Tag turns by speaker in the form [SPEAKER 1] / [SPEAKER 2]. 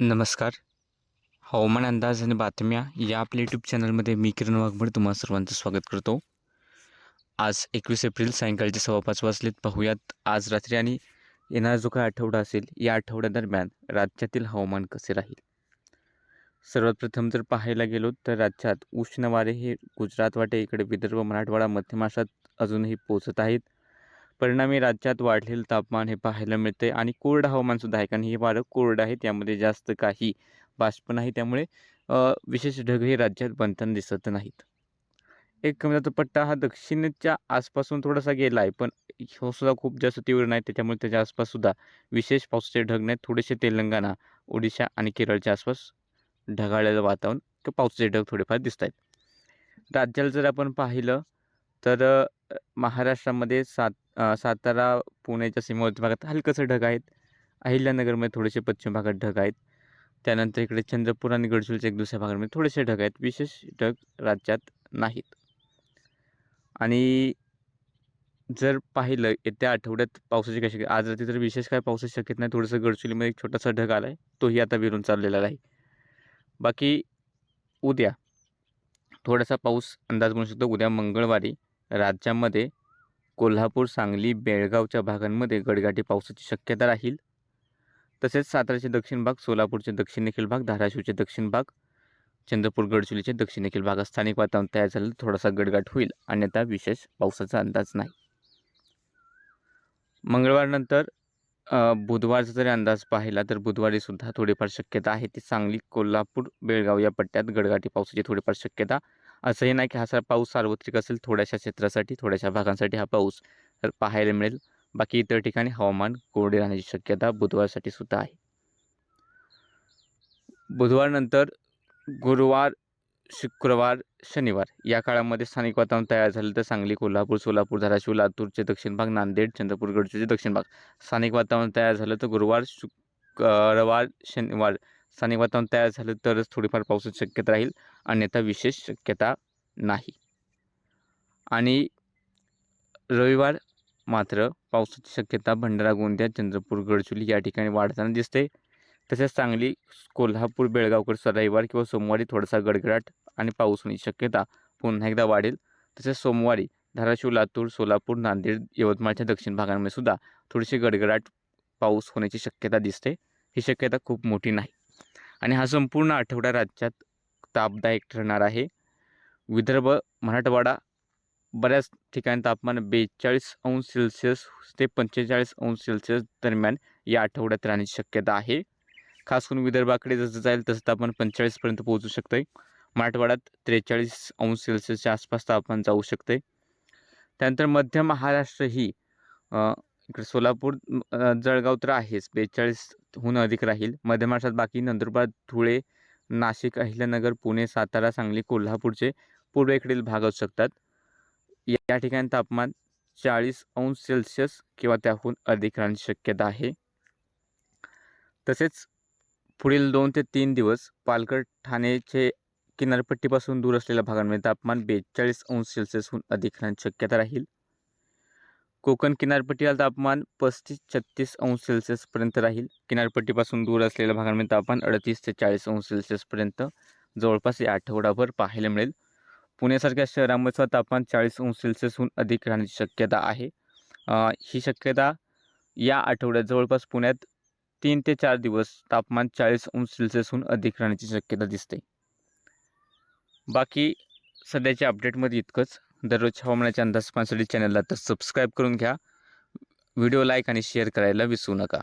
[SPEAKER 1] नमस्कार. हवामान अंदाज आणि बातम्या या आपल्या यूट्यूब चॅनलमध्ये मी किरण वाघमड तुम्हा सर्वांचं स्वागत करतो. आज एकवीस एप्रिल सायंकाळचे सव्वा पाच वाजलेत. पाहूयात आज रात्री आणि येणारा जो काही आठवडा असेल या आठवड्यादरम्यान राज्यातील हवामान कसे राहील? सर्वात प्रथम जर पाहायला गेलो तर राज्यात उष्ण वारे हे गुजरात वाटे इकडे विदर्भ मराठवाडा मध्य महाराष्ट्रात अजूनही पोचत आहेत. परिणामी राज्यात वाढलेलं तापमान हे पाहायला मिळते आणि कोरडं हवामानसुद्धा आहे. कारण हे वारं कोरडं आहे त्यामध्ये जास्त काही बाष्प नाही. त्यामुळे विशेष विशेष ढगही राज्यात बनताना दिसत नाहीत. एक कमी पट्टा हा दक्षिणेच्या आसपासून थोडासा गेला आहे. पण हो सुद्धा खूप जास्त तीव्र नाही. त्याच्यामुळे त्याच्या आसपाससुद्धा विशेष पावसाचे ढग नाहीत. थोडेसे तेलंगणा ओडिशा आणि केरळच्या आसपास ढगाळलेलं वातावरण किंवा पावसाचे ढग थोडेफार दिसत आहेत राज्याला जर आपण पाहिलं तर महाराष्ट्रामध्ये सात सातारा पुण्याच्या सीमावर्ती भागात हलकंसं ढग आहेत. अहिल्यानगरमध्ये थोडेसे पश्चिम भागात ढग आहेत. त्यानंतर इकडे चंद्रपूर आणि गडचिरोलीच्या एक दुसऱ्या भागामध्ये थोडेसे ढग आहेत. विशेष ढग राज्यात नाहीत. आणि जर पाहिलं येत्या आठवड्यात पावसाची कशी आज रात्री तर विशेष काय पावसाची शक्यता नाही. थोडंसं गडचिरोलीमध्ये एक छोटासा ढग आला आहे तोही आता विरून चाललेला आहे बाकी उद्या थोडासा पाऊस अंदाज म्हणू शकतो. उद्या मंगळवारी राज्यामध्ये कोल्हापूर सांगली बेळगावच्या भागांमध्ये गडगाठी पावसाची शक्यता राहील. तसेच साताराचे दक्षिण भाग सोलापूरचे दक्षिणेखील भाग धाराशिवचे दक्षिण भाग चंद्रपूर गडचिरोलीचे दक्षिणेखील भागात स्थानिक वातावरण तयार झालं थोडासा गडगाट होईल. अन्यथा विशेष पावसाचा अंदाज नाही. मंगळवारनंतर बुधवारचा जरी अंदाज पाहिला तर बुधवारी सुद्धा थोडीफार शक्यता आहे. ती सांगली कोल्हापूर बेळगाव या पट्ट्यात गडगाठी पावसाची थोडीफार शक्यता असंही नाही की हा सर पाऊस सार्वत्रिक असेल थोड्याशा क्षेत्रासाठी थोड्याशा भागांसाठी हा पाऊस तर पाहायला मिळेल. बाकी इतर ठिकाणी हवामान कोरडे राहण्याची शक्यता बुधवारसाठी सुद्धा आहे. बुधवारनंतर गुरुवार शुक्रवार शनिवार या काळामध्ये स्थानिक वातावरण तयार झालं तर सांगली कोल्हापूर सोलापूर धाराशिव लातूरचे दक्षिण भाग नांदेड चंद्रपूर गडचिरोलीचे दक्षिण भाग स्थानिक वातावरण तयार झालं तर गुरुवार शुक्रवार शनिवार स्थानिक वातावरण तयार झालं तरच थोडीफार पावसाची शक्यता राहील. अन्यथा विशेष शक्यता नाही. आणि रविवार मात्र पावसाची शक्यता भंडारा गोंदिया चंद्रपूर गडचुली या ठिकाणी वाढताना दिसते. तसेच सांगली कोल्हापूर बेळगावकर रविवार किंवा सोमवारी थोडासा गडगडाट आणि पाऊस होण्याची शक्यता पुन्हा एकदा वाढेल. तसेच सोमवारी धाराशिव लातूर सोलापूर नांदेड यवतमाळच्या दक्षिण भागांमध्ये सुद्धा थोडीशी गडगडाट पाऊस होण्याची शक्यता दिसते. ही शक्यता खूप मोठी नाही. आणि हा संपूर्ण आठवडा राज्यात तापदायक ठरणार आहे. विदर्भ मराठवाडा बऱ्याच ठिकाणी तापमान बेचाळीस अंश सेल्सिअस ते पंचेचाळीस अंश सेल्सिअस दरम्यान या आठवड्यात राहण्याची शक्यता आहे. खास करून विदर्भाकडे जसं जाईल तसं तापमान पंचेचाळीसपर्यंत पोहोचू शकतं आहे मराठवाड्यात त्रेचाळीस अंश सेल्सिअसच्या आसपास तापमान जाऊ शकते त्यानंतर मध्य महाराष्ट्र ही इकडे सोलापूर जळगाव तर आहेच. बेचाळीस हून अधिक राहील. मध्य महाराष्ट्रात बाकी नंदुरबार धुळे नाशिक अहिल्यानगर पुणे सातारा सांगली कोल्हापूरचे पूर्वेकडील भाग असू शकतात. या ठिकाणी तापमान चाळीस अंश सेल्सिअस किंवा त्याहून अधिक राहण्याची शक्यता आहे. तसेच पुढील दोन ते तीन दिवस पालघर ठाणेचे किनारपट्टीपासून दूर असलेल्या भागांमध्ये तापमान बेचाळीस अंश सेल्सिअसहून अधिक राहण्याची शक्यता राहील. कोकण किनारपट्टीला तापमान पस्तीस छत्तीस अंश सेल्सिअसपर्यंत राहील. किनारपट्टीपासून दूर असलेल्या भागांमध्ये तापमान अडतीस ते चाळीस अंश सेल्सिअसपर्यंत जवळपास या आठवडाभर पाहायला मिळेल. पुण्यासारख्या शहरामध्ये सुद्धा तापमान चाळीस अंश सेल्सिअसहून अधिक राहण्याची शक्यता आहे. ही शक्यता या आठवड्यात जवळपास पुण्यात तीन ते चार दिवस तापमान चाळीस अंश सेल्सिअसहून अधिक राहण्याची शक्यता दिसते. बाकी सध्याच्या अपडेटमध्ये इतकंच. दररोज हवामानाच्या अंदाज पाहण्यासाठी चॅनलला तर सबस्क्राईब करून घ्या. व्हिडिओ लाईक आणि शेअर करायला विसरू नका.